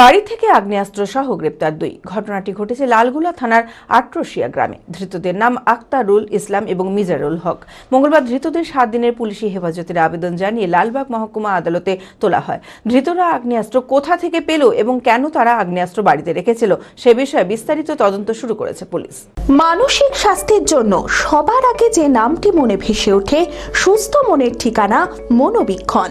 বাড়ি থেকে আগ্নেয়াস্ত্র সহ গ্রেপ্তার দুই। ঘটনাটি ঘটেছে লালগুলা থানার আট্রসিয়া গ্রামে। ধৃতদের নাম আক্তারুল ইসলাম এবং মিজারুল হক। মঙ্গলবার ধৃতদের সাত দিনের পুলিশি হেফাজতের আবেদন জানিয়ে লালবাগ মহকুমা আদালতে তোলা হয়। ধৃতরা আগ্নেয়াস্ত্র কোথা থেকে পেল এবং কেন তারা আগ্নেয়াস্ত্র বাড়িতে রেখেছিল সে বিষয়ে বিস্তারিত তদন্ত শুরু করেছে পুলিশ। মানসিক স্বাস্থ্যের জন্য সবার আগে যে নামটি মনে ভেসে ওঠে, সুস্থ মনের ঠিকানা মনোবীক্ষণ।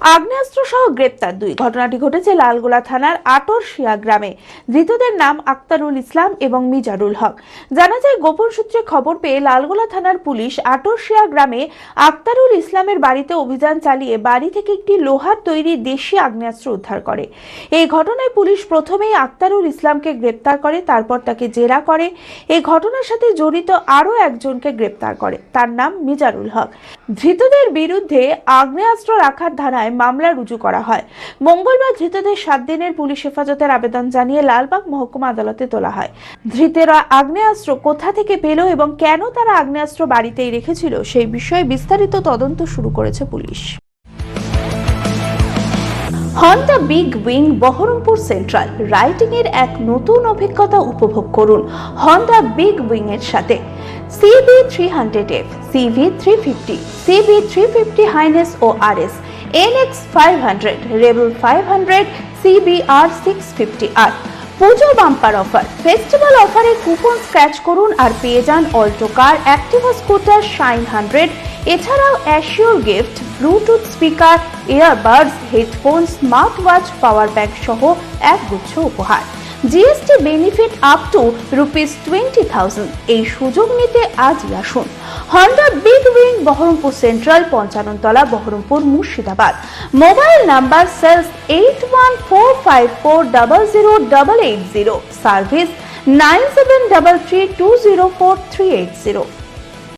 আগ্নেয়াস্ত্র সহ গ্রেপ্তার দুই। ঘটনাটি ঘটেছে লালগোলা থানার আটরশিয়া গ্রামে। ধৃতদের নাম আক্তারুল ইসলাম এবং মিজারুল হক। জানা যায়, গোপন সূত্রে খবর পেয়ে লালগোলা থানার পুলিশ আটরশিয়া গ্রামে আক্তারুল ইসলামের বাড়িতে অভিযান চালিয়ে বাড়ি থেকে একটি লোহার তৈরি দেশি আগ্নেয়াস্ত্র উদ্ধার করে। এই ঘটনায় পুলিশ প্রথমেই আক্তারুল ইসলামকে গ্রেপ্তার করে, তারপর তাকে জেরা করে। এই ঘটনার সাথে জড়িত আরও একজনকে গ্রেপ্তার করে। তার নাম মিজারুল হক। ধৃতদের বিরুদ্ধে আগ্নেয়াস্ত্র রাখার ধারায় মামলা রুজু করা হয়। মঙ্গলবার ধৃতদের সাত দিনের পুলিশ হেফাজতের আবেদন জানিয়ে লালবাগ মহকুমা আদালতে তোলা হয়। ধৃতেরা আগ্নেয়াস্ত্র কোথা থেকে পেল এবং কেন তারা আগ্নেয়াস্ত্র বাড়িতেই রেখেছিল সেই বিষয়ে বিস্তারিত তদন্ত শুরু করেছে police. Honda big wing Baharampur central riding এর এক নতুন অভিজ্ঞতা উপভোগ করুন হন্ডা বিগ উইং এর সাথে। CB three hundred F CV three fifty CB three fifty highness ও R S NX five hundred rebel five hundred CBR six fifty R Puja bumper offer festival অফারে coupon scratch করুন আর পেয়ে যান Alto car Activa scooter Shine hundred এছাড়াও assure gift bluetooth speaker earbuds headphone smart watch power bank সহ এক গুচ্ছ উপহার GST benefit up to rupees twenty thousand এই সুযোগ নিতে আজই আসুন। Honda big wing Baharampur central Panchanantala Baharampur Murshidabad mobile number sales eight one four five four double zero double eight zero service nine seven double three two zero four three eight zero